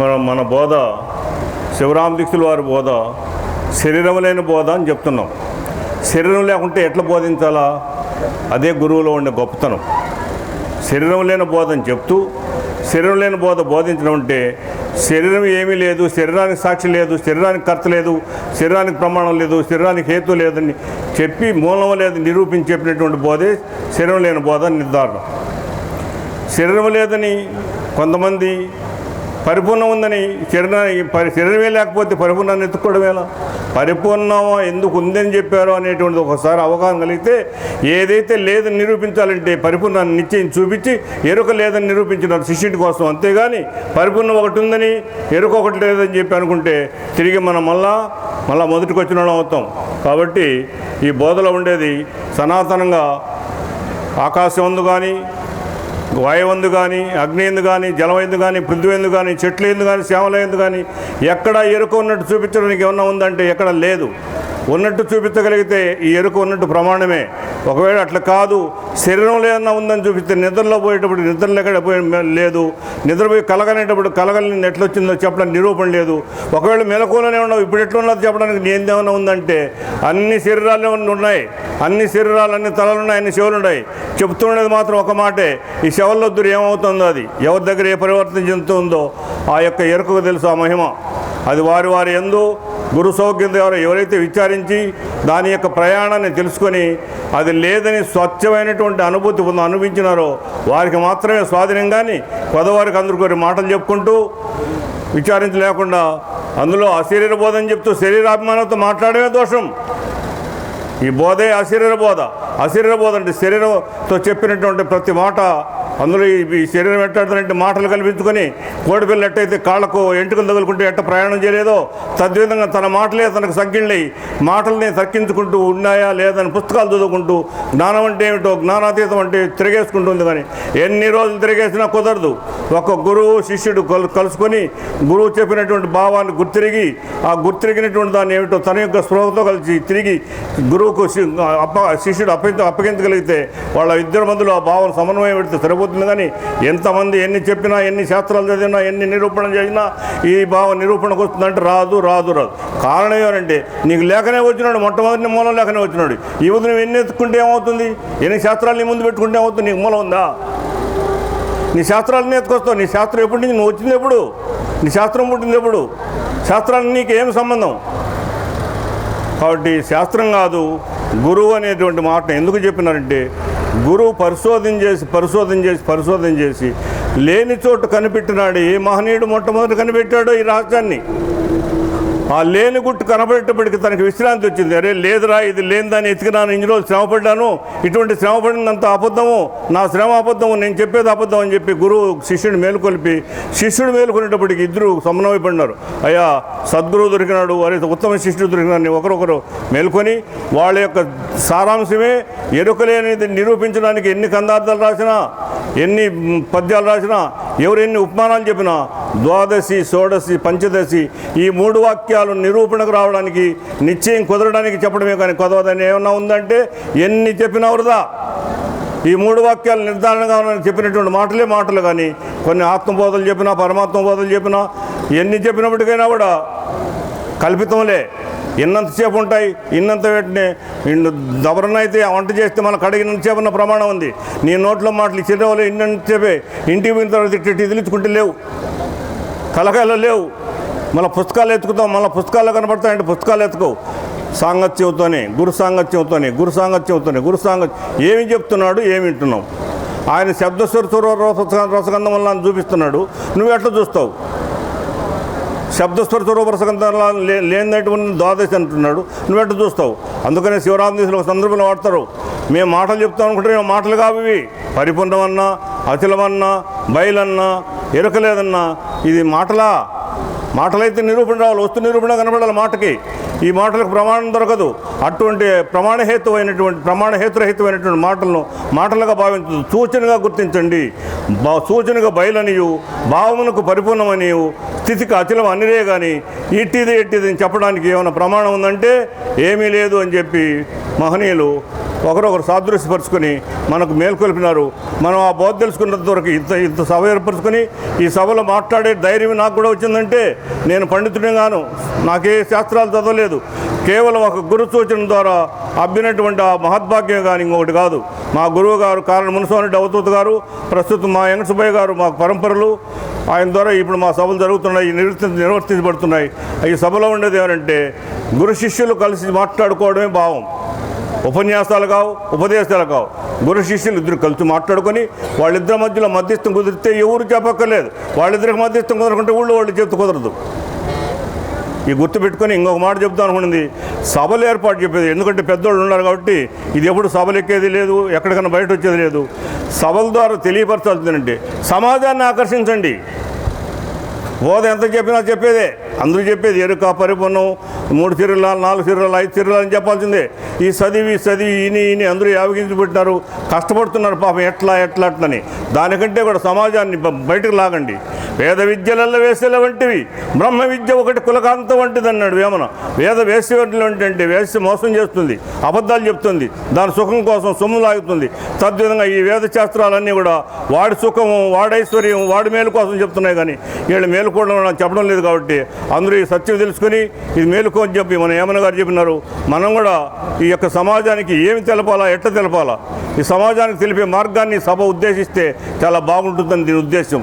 మన మన బోధ శివరామ దీక్షుల వారి బోధ శరీరం లేని బోధ అని చెప్తున్నాం. శరీరం లేకుంటే ఎట్లా బోధించాలా? అదే గురువులో ఉండే గొప్పతనం. శరీరం లేని బోధ అని చెప్తూ శరీరం లేని బోధ బోధించడం అంటే శరీరం ఏమీ లేదు శరీరానికి సాక్షి లేదు శరీరానికి కర్త లేదు శరీరానికి ప్రమాణం లేదు శరీరానికి హేతు లేదని చెప్పి మూలం లేదు నిరూపించి చెప్పినటువంటి బోధే శరీరం లేని బోధ నిర్ధారణ. శరీరం లేదని కొంతమంది పరిపూర్ణం ఉందని శరీర పరి శరీరమే లేకపోతే పరిపూర్ణాన్ని ఎత్తుకోవడం ఎలా? పరిపూర్ణం ఎందుకు ఉందని చెప్పారో అనేటువంటిది ఒకసారి అవగాహన కలిగితే ఏదైతే లేదని నిరూపించాలంటే పరిపూర్ణాన్ని నిశ్చయం చూపించి ఎరుక లేదని నిరూపించినారు శిష్యుడి కోసం. అంతేగాని పరిపూర్ణం ఒకటి ఉందని ఎరుక ఒకటి లేదని చెప్పి అనుకుంటే తిరిగి మనం మళ్ళా మళ్ళీ మొదటికి వచ్చిన అవుతాం. కాబట్టి ఈ బోధలో ఉండేది సనాతనంగా ఆకాశం ఉంది కానీ వాయువందు కానీ అగ్ని ఎందు కానీ జలమైందు కానీ పృథ్వీందు కానీ చెట్లు ఎందు కానీ శ్యామలైందు కానీ ఎక్కడ ఎరుకున్నట్టు చూపించడానికి ఏమన్నా ఉందంటే ఎక్కడ లేదు. ఉన్నట్టు చూపించగలిగితే ఈ ఎరుక ఉన్నట్టు ప్రమాణమే. ఒకవేళ అట్లా కాదు శరీరంలో ఏమన్నా ఉందని చూపిస్తే నిద్రలో పోయేటప్పుడు నిద్ర ఎక్కడ లేదు. నిద్రపోయి కలగనేటప్పుడు కలగలని ఎట్లొచ్చిందో చెప్పడానికి నిరూపణ లేదు. ఒకవేళ మెలకువలోనే ఉన్నావు ఇప్పుడు ఎట్లున్నది చెప్పడానికి ఏందేమన్నా ఉందంటే అన్ని శరీరాలే ఉన్నాయి? అన్ని శరీరాలు అన్ని తలలు ఉన్నాయి అన్ని చెవులు ఉన్నాయి. చెప్తున్నది మాత్రం ఒక మాటే. ఈ శవల్లో దూరం ఏమవుతుందో అది? ఎవరి దగ్గర ఏ పరివర్తన చెందుతుందో ఆ యొక్క ఎరుకకు తెలుసు ఆ మహిమ. అది వారి వారి ఎందు గురు సౌఖ్యం ద్వారా ఎవరైతే విచారించి దాని యొక్క ప్రయాణాన్ని తెలుసుకొని అది లేదని స్వచ్ఛమైనటువంటి అనుభూతి పొంది అనుభవించినారో వారికి మాత్రమే స్వాధీనం కానీ కొదవారికి అందరు కొన్ని మాటలు చెప్పుకుంటూ విచారించలేకుండా అందులో అశరీర బోధని చెప్తూ శరీరాభిమానంతో మాట్లాడమే దోషం. ఈ బోధే అశరీర బోధ. అశరీర బోధ అంటే శరీరంతో చెప్పినటువంటి ప్రతి మాట అందులో ఈ శరీరం ఎట్టాడుతున్నట్టు మాటలు కల్పించుకొని కోడిపిల్లట్టయితే కాళ్ళకు ఎంటుకలు తగులుకుంటే ఎట్ట ప్రయాణం చేయలేదో తద్విధంగా తన మాటలే తనకు సంఖ్యళ్ళి మాటల్ని తగ్గించుకుంటూ ఉన్నాయా లేదని పుస్తకాలు చదువుకుంటూ జ్ఞానం అంటే ఏమిటో జ్ఞానాతీతం అంటే తిరిగేసుకుంటుంది కానీ ఎన్ని రోజులు తిరిగేసినా కుదరదు. ఒక గురువు శిష్యుడు కలు కలుసుకొని గురువు చెప్పినటువంటి భావాన్ని గుర్తిరిగి ఆ గుర్తిరిగినటువంటి దాన్ని ఏమిటో తన యొక్క స్పృహతో కలిసి తిరిగి గురువుకు అప్ప శిష్యుడు అప్పగించ అప్పగించగలిగితే వాళ్ళ ఇద్దరి మధ్యలో ఆ భావం సమన్వయం పెడితే సరిపోతుంది కానీ ఎంతమంది ఎన్ని చెప్పినా ఎన్ని శాస్త్రాలు చదివినా ఎన్ని నిరూపణ చేసినా ఈ భావం నిరూపణకు వస్తుందంటే రాదు రాదు రాదు. కారణం ఏమంటే నీకు లేఖనే వచ్చినాడు మొట్టమొదటి మూలం లేఖనే వచ్చినాడు. ఈ వద్దు నువ్వు ఎన్ని ఎత్తుకుంటే ఏమవుతుంది? ఎన్ని శాస్త్రాలు నీ ముందు పెట్టుకుంటే ఏమవుతుంది? నీకు మూలం ఉందా? నీ శాస్త్రాలను ఎత్తుకొస్తావు. నీ శాస్త్రం ఎప్పటి నుంచి నువ్వు వచ్చింది ఎప్పుడు? నీ శాస్త్రం పుట్టింది ఎప్పుడు? శాస్త్రానికి నీకు ఏం సంబంధం? కాబట్టి శాస్త్రం కాదు గురువు అనేటువంటి మాట ఎందుకు చెప్పినారంటే గురువు పరిశోధన చేసి పరిశోధన చేసి పరిశోధన చేసి లేని చోటు కనిపెట్టినాడు ఏ మహనీయుడు మొట్టమొదటి కనిపెట్టాడో ఈ రాజ్యాన్ని. ఆ లేని గుట్టు కనబడేటప్పటికి తనకి విశ్రాంతి వచ్చింది. అరే లేదురా ఇది లేనిదాన్ని ఎతికినాను ఇన్ని రోజులు శ్రమపడ్డాను ఇటువంటి శ్రమపడినంత అబద్ధము నా శ్రమ అబద్ధము నేను చెప్పేది అబద్ధం అని చెప్పి గురువు శిష్యుడు మేలుకొలిపి శిష్యుడు మేలుకొనేటప్పటికి ఇద్దరు సమన్వయపడినారు. అయ్యా సద్గురువు దొరికినాడు అరే ఉత్తమ శిష్యుడు దొరికినాడు ఒకరొకరు మేల్కొని వాళ్ళ యొక్క సారాంశమే ఎరుకలేనిది నిరూపించడానికి ఎన్ని కందార్థాలు రాసినా ఎన్ని పద్యాలు రాసినా ఎవరెన్ని ఉపమానాలు చెప్పినా ద్వాదశి షోడశి పంచదశి ఈ మూడు వాక్యాలు నిరూపణకు రావడానికి నిశ్చయం కుదరడానికి చెప్పడమే కానీ కుదవదని ఏమన్నా ఉందంటే ఎన్ని చెప్పినా వృధా. ఈ మూడు వాక్యాలు నిర్ధారణగా ఉన్నాయని చెప్పినటువంటి మాటలే మాటలు కానీ కొన్ని ఆత్మబోధలు చెప్పినా పరమాత్మ బోధలు చెప్పినా ఎన్ని చెప్పినప్పటికైనా కూడా కల్పితంలే ఇన్నంతసేపు ఉంటాయి ఇన్నంత వెంటనే ఇన్ని దబరన అయితే వంట చేస్తే మన కడిగినంతసేపు ఉన్న ప్రమాణం ఉంది నీ నోట్లో మాటలు చిన్నవాళ్ళు ఇన్నంతసేపే ఇంటికి పోయిన తర్వాత ఇట్టి ఇదిలించుకుంటే లేవు కలకాయలు లేవు మళ్ళీ పుస్తకాలు ఎత్తుకుతాం మళ్ళీ పుస్తకాలు కనపడతాయంటే పుస్తకాలు ఎత్తుకోవు సాంగత్యంతోనే గురు సాంగత్యంతోనే గురు సాంగత్యంతోనే గురు సాంగత్యం ఏమి చెప్తున్నాడు ఏమి వింటున్నావు ఆయన శబ్దస్వర రసగంధం వల్ల అని చూపిస్తున్నాడు నువ్వు ఎట్లా చూస్తావు శబ్దస్వరత స్వరూప లే లేనటువంటి ద్వాదశి అంటున్నాడు. నువ్వు ఎట్లా చూస్తావు? అందుకనే శివరామదేశులు ఒక సందర్భంలో వాడతారు. మేము మాటలు చెప్తాం అనుకుంటే మాటలు కావు పరిపూర్ణమన్నా అచలమన్నా బయలన్నా ఎరకలేదన్నా. ఇది మాటలా? మాటలైతే నిరూపణ రావాలి. వస్తు నిరూపణ కనబడాలి మాటకి. ఈ మాటలకు ప్రమాణం దొరకదు. అటువంటి ప్రమాణహేతువైనటువంటి ప్రమాణహేతురహితమైనటువంటి మాటలను మాటలుగా భావించదు. సూచనగా గుర్తించండి. బా- సూచనగా బయలనియు భావమునకు పరిపూర్ణమనియు స్థితికి అచలం అనిరే కానీ ఇట్టిది ఎట్టిది అని చెప్పడానికి ఏమైనా ప్రమాణం ఉందంటే ఏమీ లేదు అని చెప్పి మహనీయులు ఒకరొకరు సాదృశ్యపరుచుకొని మనకు మేల్కొల్పినారు. మనం ఆ బోధ తెలుసుకున్నంత వరకు ఇంత ఇంత సభ ఏర్పరచుకొని ఈ సభలో మాట్లాడే ధైర్యం నాకు కూడా వచ్చిందంటే నేను పండితుడిని గాను. నాకే శాస్త్రాలు చదవలేదు. కేవలం ఒక గురు సూచన ద్వారా అబ్బినటువంటి ఆ మహద్భాగ్యం కానీ ఇంకొకటి కాదు. మా గురువు గారు కారణ మునస్వామి అవతూత్ గారు ప్రస్తుతం మా వెంకటసుబ్బయ్య గారు మా పరంపరలు ఆయన ద్వారా ఇప్పుడు మా సభలు జరుగుతున్నాయి నిర్వర్తి నిర్వర్తించబడుతున్నాయి. ఈ సభలో ఉండేది ఏమంటే గురు శిష్యులు కలిసి మాట్లాడుకోవడమే భావం. ఉపన్యాసాలు కావు ఉపదేశాలు కావు. గురు శిష్యులు ఇద్దరు కలిసి మాట్లాడుకొని వాళ్ళిద్దరి మధ్యలో మధ్యస్థం కుదిరితే ఎవరు చెప్పక్కర్లేదు. వాళ్ళిద్దరికి మధ్యస్థం కుదరకుంటే ఊళ్ళో వాళ్ళు చెప్తూ కుదరదు. ఈ గుర్తు పెట్టుకొని ఇంకొక మాట చెప్తాను అనుకున్నది సభలు ఏర్పాటు చెప్పేది ఎందుకంటే పెద్దోళ్ళు ఉన్నారు కాబట్టి ఇది ఎప్పుడు సభలు ఎక్కేది లేదు ఎక్కడికైనా బయట వచ్చేది లేదు. సభల ద్వారా తెలియపరచాల్సిందంటే సమాజాన్ని ఆకర్షించండి. బోధ ఎంత చెప్పినా చెప్పేదే. అందరూ చెప్పేది ఎరుక పరిపూర్ణం మూడు చీరలు నాలుగు చీరలు ఐదు చీరలు అని చెప్పాల్సిందే. ఈ చదివి చదివి ఇని ఇని అందరూ యావగించి పెట్టినారు. కష్టపడుతున్నారు పాపం ఎట్లా ఎట్లా అట్లని దానికంటే కూడా సమాజాన్ని బయటకు లాగండి. వేద విద్యలలో వేసేల వంటివి. బ్రహ్మ విద్య ఒకటి కులకాంత వంటిది అన్నాడు వేమన. వేద వేసే అంటే వేసి మోసం చేస్తుంది అబద్ధాలు చెప్తుంది దాని సుఖం కోసం సొమ్ము లాగుతుంది. తద్విధంగా ఈ వేద శాస్త్రాలన్నీ కూడా వాడి సుఖము వాడైశ్వర్యం వాడి మేలు కోసం చెప్తున్నాయి కానీ వీళ్ళు మేలుకోవడం నాకు చెప్పడం లేదు కాబట్టి అందరూ ఈ సత్యం తెలుసుకుని ఇది మేలుకో అని చెప్పి మన ఏమన్న గారు చెప్పినారు. మనం కూడా ఈ యొక్క సమాజానికి ఏమి తెలపాలా ఎట్లా తెలపాలా? ఈ సమాజానికి తెలిపే మార్గాన్ని సభ ఉద్దేశిస్తే చాలా బాగుంటుందని దీని ఉద్దేశం.